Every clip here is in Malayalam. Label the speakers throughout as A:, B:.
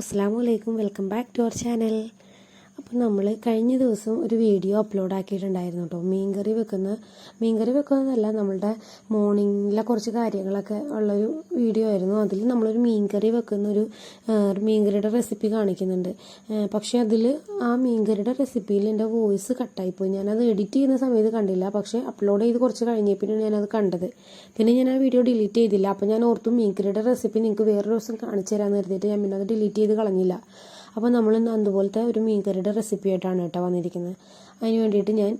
A: ഹലോ അസ്സാം വലൈക്കും welcome back to our channel. അപ്പോൾ നമ്മൾ കഴിഞ്ഞ ദിവസം ഒരു വീഡിയോ അപ്ലോഡ് ആക്കിയിട്ടുണ്ടായിരുന്നു കേട്ടോ മീൻകറി വെക്കുന്ന മീൻകറി വെക്കുന്നതല്ല നമ്മളുടെ മോർണിംഗിലെ കുറച്ച് കാര്യങ്ങളൊക്കെ ഉള്ളൊരു വീഡിയോ ആയിരുന്നു. അതിൽ നമ്മളൊരു മീൻകറി വെക്കുന്ന ഒരു മീൻകറിയുടെ റെസിപ്പി കാണിക്കുന്നുണ്ട്. പക്ഷേ അതിൽ ആ മീൻകറിയുടെ റെസിപ്പിയിൽ എന്റെ വോയിസ് കട്ടായിപ്പോയി ഞാനത് എഡിറ്റ് ചെയ്യുന്ന സമയത്ത് കണ്ടില്ല. പക്ഷേ അപ്ലോഡ് ചെയ്ത് കുറച്ച് കഴിഞ്ഞ പിന്നെ ഞാനത് കണ്ടത്. പിന്നെ ഞാൻ ആ വീഡിയോ ഡിലീറ്റ് ചെയ്തില്ല. അപ്പോൾ ഞാൻ ഓർത്തു മീൻകറിയുടെ റെസിപ്പി നിങ്ങൾക്ക് വേറൊരു ദിവസം കാണിച്ചു തരാമെന്ന് കരുതിയിട്ട് ഞാൻ പിന്നെ അത് ഡിലീറ്റ് ചെയ്ത് കളഞ്ഞില്ല. അപ്പോൾ നമ്മൾ അതുപോലത്തെ ഒരു മീൻകറിയുടെ റെസിപ്പി ആയിട്ടാണ് കേട്ടോ വന്നിരിക്കുന്നത്. അതിന് വേണ്ടിയിട്ട് ഞാൻ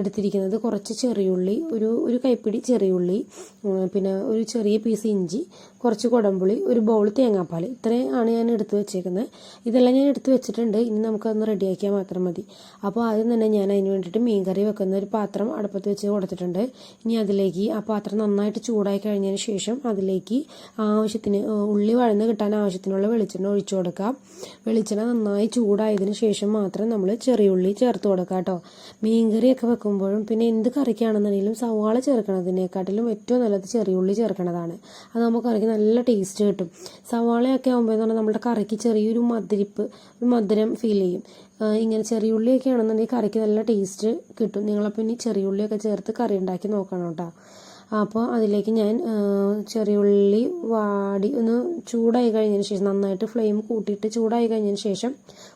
A: എടുത്തിരിക്കുന്നത് കുറച്ച് ചെറിയുള്ളി ഒരു ഒരു കൈപ്പിടി ചെറിയുള്ളി പിന്നെ ഒരു ചെറിയ പീസ് ഇഞ്ചി കുറച്ച് കുടമ്പുളി ഒരു ബൗൾ തേങ്ങാപ്പാൽ. ഇത്രയും ആണ് ഞാൻ എടുത്ത് വെച്ചേക്കുന്നത് ഇതെല്ലാം ഞാൻ എടുത്ത് വെച്ചിട്ടുണ്ട്. ഇനി നമുക്കതൊന്ന് റെഡിയാക്കിയാൽ മാത്രം മതി. അപ്പോൾ ആദ്യം തന്നെ ഞാൻ അതിന് വേണ്ടിയിട്ട് മീൻകറി വെക്കുന്ന ഒരു പാത്രം അടുപ്പത്ത് വെച്ച് കൊടുത്തിട്ടുണ്ട്. ഇനി അതിലേക്ക് ആ പാത്രം നന്നായിട്ട് ചൂടായി കഴിഞ്ഞതിന് ശേഷം അതിലേക്ക് ആവശ്യത്തിന് ഉള്ളി വഴന്ന് കിട്ടാൻ ആവശ്യത്തിനുള്ള വെളിച്ചെണ്ണ ഒഴിച്ചു കൊടുക്കാം. വെളിച്ചെണ്ണ നന്നായി ചൂടായതിനു ശേഷം മാത്രം നമ്മൾ ചെറിയുള്ളി ചേർത്ത് കൊടുക്കാം കേട്ടോ മീൻകറിയൊക്കെ വെക്കുമ്പോഴും പിന്നെ എന്ത് കറിക്കാണെന്നുണ്ടെങ്കിലും സവാള ചേർക്കണതിനെക്കാട്ടിലും ഏറ്റവും നല്ലത് ചെറിയുള്ളി ചേർക്കണതാണ്. അത് നമുക്ക് കറിക്ക് നല്ല ടേസ്റ്റ് കിട്ടും. സവാളയൊക്കെ ആകുമ്പോൾ പറഞ്ഞാൽ നമ്മുടെ കറിക്ക് ചെറിയൊരു മധുരിപ്പ് ഒരു മധുരം ഫീൽ ചെയ്യും. ഇങ്ങനെ ചെറിയ ഉള്ളിയൊക്കെ ആണെന്നുണ്ടെങ്കിൽ കറിക്ക് നല്ല ടേസ്റ്റ് കിട്ടും. നിങ്ങളപ്പോൾ ഇനി ചെറിയ ഉള്ളിയൊക്കെ ചേർത്ത് കറി ഉണ്ടാക്കി നോക്കണം കേട്ടോ അപ്പോൾ അതിലേക്ക് ഞാൻ ചെറിയ ഉള്ളി വാടി ഒന്ന് ചൂടായി കഴിഞ്ഞതിന് ശേഷം നന്നായിട്ട് ഫ്ലെയിം കൂട്ടിയിട്ട് ചൂടായി കഴിഞ്ഞതിന് ശേഷം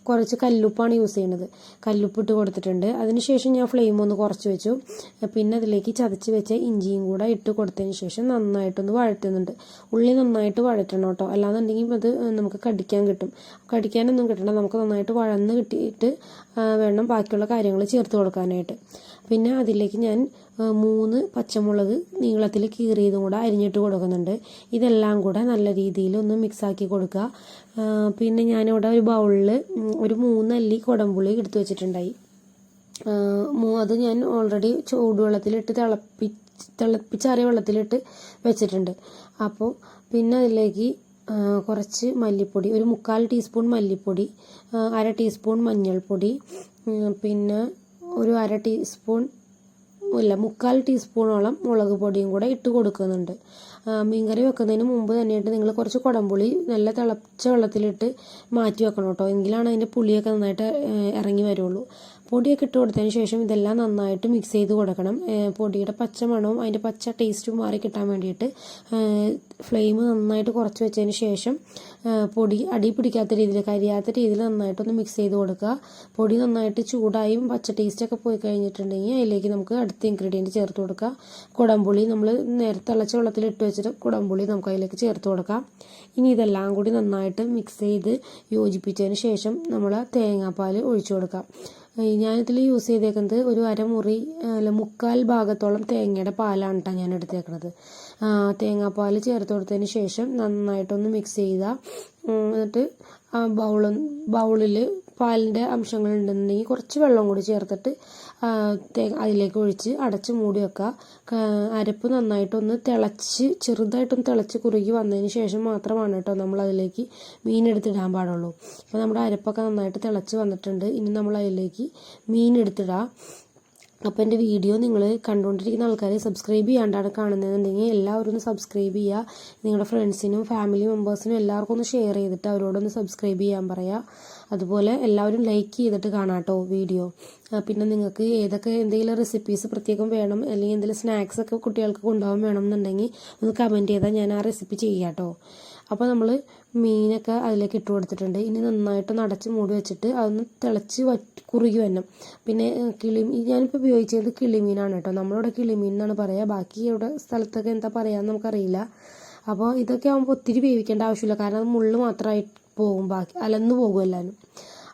A: കുറച്ച് കല്ലുപ്പാണ് യൂസ് ചെയ്യുന്നത് കല്ലുപ്പിട്ട് കൊടുത്തിട്ടുണ്ട്. അതിനുശേഷം ഞാൻ ഫ്ലെയിം ഒന്ന് കുറച്ച് വെച്ചു. പിന്നെ അതിലേക്ക് ചതച്ച് വെച്ച ഇഞ്ചിയും കൂടെ ഇട്ട് കൊടുത്തതിന് ശേഷം നന്നായിട്ടൊന്ന് വഴറ്റുന്നുണ്ട്. ഉള്ളി നന്നായിട്ട് വഴറ്റണം കേട്ടോ. അല്ലാന്നുണ്ടെങ്കിൽ അത് നമുക്ക് കടിക്കാൻ കിട്ടും. കടിക്കാനൊന്നും കിട്ടണ്ട. നമുക്ക് നന്നായിട്ട് വഴന്ന് കിട്ടിയിട്ട് വേണം ബാക്കിയുള്ള കാര്യങ്ങൾ ചേർത്ത് കൊടുക്കാനായിട്ട്. പിന്നെ അതിലേക്ക് ഞാൻ മൂന്ന് പച്ചമുളക് നീളത്തിൽ കീറിയതും കൂടെ അരിഞ്ഞിട്ട് കൊടുക്കുന്നുണ്ട്. ഇതെല്ലാം കൂടെ നല്ല രീതിയിൽ ഒന്ന് മിക്സാക്കി കൊടുക്കുക. പിന്നെ ഞാനിവിടെ ഒരു ബൗളിൽ ഒരു മൂന്നല്ലി കുടംപുളി എടുത്തു വെച്ചിട്ടുണ്ടായി. അത് ഞാൻ ഓൾറെഡി ചൂടുവെള്ളത്തിലിട്ട് തിളപ്പി തിളപ്പിച്ചാറിയ വെള്ളത്തിലിട്ട് വെച്ചിട്ടുണ്ട്. അപ്പോൾ പിന്നെ അതിലേക്ക് കുറച്ച് മല്ലിപ്പൊടി ഒരു മുക്കാൽ ടീസ്പൂൺ മല്ലിപ്പൊടി അര ടീസ്പൂൺ മഞ്ഞൾപ്പൊടി പിന്നെ ഒരു അര ടീസ്പൂൺ ഇല്ല മുക്കാൽ ടീസ്പൂണോളം മുളക് പൊടിയും കൂടെ ഇട്ട് കൊടുക്കുന്നുണ്ട്. മീൻകറി വെക്കുന്നതിന് മുമ്പ് തന്നെയായിട്ട് നിങ്ങൾ കുറച്ച് കുടംപുളി നല്ല തിളച്ച വെള്ളത്തിലിട്ട് മാറ്റി വെക്കണം കേട്ടോ. എങ്കിലാണ് അതിന്റെ പുളിയൊക്കെ നന്നായിട്ട് ഇറങ്ങി വരുള്ളൂ. പൊടിയൊക്കെ ഇട്ട് കൊടുത്തതിന് ശേഷം ഇതെല്ലാം നന്നായിട്ട് മിക്സ് ചെയ്ത് കൊടുക്കണം. പൊടിയുടെ പച്ച മണവും അതിന്റെ പച്ച ടേസ്റ്റും മാറി കിട്ടാൻ വേണ്ടിയിട്ട് ഫ്ലെയിം നന്നായിട്ട് കുറച്ച് വെച്ചതിന് ശേഷം പൊടി അടി പിടിക്കാത്ത രീതിയിൽ കരിയാത്ത രീതിയിൽ നന്നായിട്ടൊന്ന് മിക്സ് ചെയ്ത് കൊടുക്കുക. പൊടി നന്നായിട്ട് ചൂടായും പച്ച ടേസ്റ്റൊക്കെ പോയി കഴിഞ്ഞിട്ടുണ്ടെങ്കിൽ അതിലേക്ക് നമുക്ക് അടുത്ത ഇൻഗ്രീഡിയന്റ് ചേർത്ത് കൊടുക്കുക. കുടംപുളി നമ്മൾ നേരത്തെ തിളച്ച വെള്ളത്തിൽ ഇട്ട് വെച്ചിട്ട് കുടംപുളി നമുക്ക് അതിലേക്ക് ചേർത്ത് കൊടുക്കാം. ഇനി ഇതെല്ലാം കൂടി നന്നായിട്ട് മിക്സ് ചെയ്ത് യോജിപ്പിച്ചതിന് ശേഷം നമ്മൾ തേങ്ങാപ്പാൽ ഒഴിച്ചു കൊടുക്കാം. ഞാനിതിൽ യൂസ് ചെയ്തേക്കുന്നത് ഒരു അരമുറി അല്ല മുക്കാൽ ഭാഗത്തോളം തേങ്ങയുടെ പാലാണ് കേട്ടോ ഞാൻ എടുത്തേക്കുന്നത് തേങ്ങാപ്പാൽ ചേർത്ത് കൊടുത്തതിന് ശേഷം നന്നായിട്ടൊന്ന് മിക്സ് ചെയ്യുക എന്നിട്ട് ബൗൾ ബൗളിൽ പാലിന്റെ അംശങ്ങളുണ്ടെന്നുണ്ടെങ്കിൽ കുറച്ച് വെള്ളം കൂടി ചേർത്തിട്ട് അതിലേക്ക് ഒഴിച്ച് അടച്ച് മൂടി വെക്കുക. അരപ്പ് നന്നായിട്ടൊന്ന് തിളച്ച് ചെറുതായിട്ടൊന്ന് തിളച്ച് കുറുകി വന്നതിന് ശേഷം മാത്രമാണ് കേട്ടോ നമ്മൾ അതിലേക്ക് മീനെടുത്തിടാൻ പാടുള്ളൂ. അപ്പോൾ നമ്മുടെ അരപ്പൊക്കെ നന്നായിട്ട് തിളച്ച് വന്നിട്ടുണ്ട്. ഇനി നമ്മൾ അതിലേക്ക് മീൻ എടുത്തിടാം അപ്പോൾ എന്റെ വീഡിയോ നിങ്ങൾ കണ്ടുകൊണ്ടിരിക്കുന്ന ആൾക്കാർ സബ്സ്ക്രൈബ് ചെയ്യാണ്ടാണ് കാണുന്നതെന്നുണ്ടെങ്കിൽ എല്ലാവരും ഒന്ന് സബ്സ്ക്രൈബ് ചെയ്യുക നിങ്ങളുടെ ഫ്രണ്ട്സിനും ഫാമിലി മെമ്പേഴ്സിനും എല്ലാവർക്കും ഒന്ന് ഷെയർ ചെയ്തിട്ട് അവരോടൊന്ന് സബ്സ്ക്രൈബ് ചെയ്യാൻ പറയുക അതുപോലെ എല്ലാവരും ലൈക്ക് ചെയ്തിട്ട് കാണാട്ടോ വീഡിയോ. പിന്നെ നിങ്ങൾക്ക് ഏതൊക്കെ എന്തെങ്കിലും റെസിപ്പീസ് പ്രത്യേകം വേണം അല്ലെങ്കിൽ എന്തെങ്കിലും സ്നാക്സ് ഒക്കെ കുട്ടികൾക്ക് കൊണ്ടുപോകാൻ വേണം എന്നുണ്ടെങ്കിൽ ഒന്ന് കമന്റ് ചെയ്താൽ ഞാൻ ആ റെസിപ്പി ചെയ്യാം അപ്പോൾ നമ്മൾ മീനൊക്കെ അതിലേക്ക് ഇട്ട് കൊടുത്തിട്ടുണ്ട്. ഇനി നന്നായിട്ടൊന്ന് അടച്ച് മൂടി വെച്ചിട്ട് അതൊന്ന് തിളച്ച് വറ്റ് കുറുകി വരണം. പിന്നെ കിളി ഞാനിപ്പോൾ ഉപയോഗിച്ചത് കിളിമീനാണ് കേട്ടോ. നമ്മളിവിടെ കിളിമീൻ എന്നാണ് പറയുക ബാക്കി ഇവിടെ സ്ഥലത്തൊക്കെ എന്താ പറയുക നമുക്കറിയില്ല. അപ്പോൾ ഇതൊക്കെ ആകുമ്പോൾ ഒത്തിരി വേവിക്കേണ്ട ആവശ്യമില്ല. കാരണം മുള്ള് മാത്രമായി പോകും ബാക്കി അലന്ന് പോകും എല്ലാവരും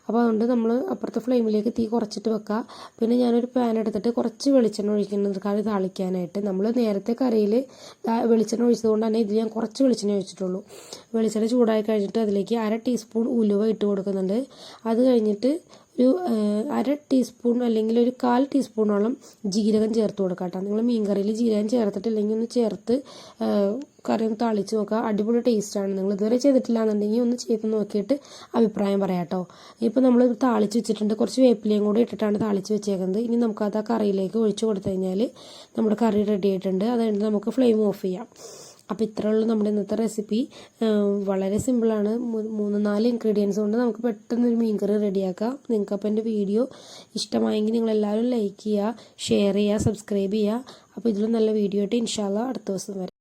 A: അപ്പോൾ അതുകൊണ്ട് നമ്മൾ അപ്പുറത്തെ ഫ്ലെയിമിലേക്ക് തീ കുറച്ചിട്ട് വെക്കുക പിന്നെ ഞാനൊരു പാൻ എടുത്തിട്ട് കുറച്ച് വെളിച്ചെണ്ണ ഒഴിക്കുന്നുണ്ട്. കറി താളിക്കാനായിട്ട്. നമ്മൾ നേരത്തെ കറിയിൽ വെളിച്ചെണ്ണ ഒഴിച്ചതുകൊണ്ട് തന്നെ ഇതിൽ ഞാൻ കുറച്ച് വെളിച്ചെണ്ണ ഒഴിച്ചിട്ടുള്ളൂ. വെളിച്ചെണ്ണ ചൂടായി കഴിഞ്ഞിട്ട് അതിലേക്ക് അര ടീസ്പൂൺ ഉലുവ ഇട്ട് കൊടുക്കുന്നുണ്ട്. അത് കഴിഞ്ഞിട്ട് ഒരു അര ടീസ്പൂൺ അല്ലെങ്കിൽ ഒരു കാൽ ടീസ്പൂണോളം ജീരകം ചേർത്ത് കൊടുക്കാം കേട്ടോ നിങ്ങൾ മീൻകറിയിൽ ജീരകം ചേർത്തിട്ടില്ലെങ്കിൽ ഒന്ന് ചേർത്ത് കറി ഒന്ന് തളിച്ച് നോക്കുക. അടിപൊളി ടേസ്റ്റാണ്. നിങ്ങൾ ഇതുവരെ ചെയ്തിട്ടില്ല എന്നുണ്ടെങ്കിൽ ഒന്ന് ചെയ്ത് നോക്കിയിട്ട് അഭിപ്രായം പറയാം കേട്ടോ ഇപ്പോൾ നമ്മൾ താളിച്ച് വെച്ചിട്ടുണ്ട്. കുറച്ച് വേപ്പിലയും കൂടി ഇട്ടിട്ടാണ് താളിച്ച് വെച്ചേക്കുന്നത്. ഇനി നമുക്കത് ആ കറിയിലേക്ക് ഒഴിച്ചു കൊടുത്തു കഴിഞ്ഞാൽ നമ്മുടെ കറി റെഡി ആയിട്ടുണ്ട്. അതുകൊണ്ട് നമുക്ക് ഫ്ലെയിം ഓഫ് ചെയ്യാം. അപ്പോൾ ഇത്രയേ ഉള്ളൂ നമ്മുടെ ഇന്നത്തെ റെസിപ്പി വളരെ സിമ്പിളാണ് മൂന്ന് നാല് ഇൻഗ്രീഡിയൻസ് കൊണ്ട് നമുക്ക് പെട്ടെന്ന് ഒരു മീൻകറി റെഡിയാക്കാം. നിങ്ങൾക്ക് അപ്പോൾ എന്റെ വീഡിയോ ഇഷ്ടമായെങ്കിൽ നിങ്ങൾ എല്ലാവരും ലൈക്ക് ചെയ്യുക ഷെയർ ചെയ്യുക സബ്സ്ക്രൈബ് ചെയ്യുക. അപ്പോൾ ഇതിലും നല്ല വീഡിയോ ആയിട്ട് ഇൻഷാല്ല അടുത്ത ദിവസം വരാം.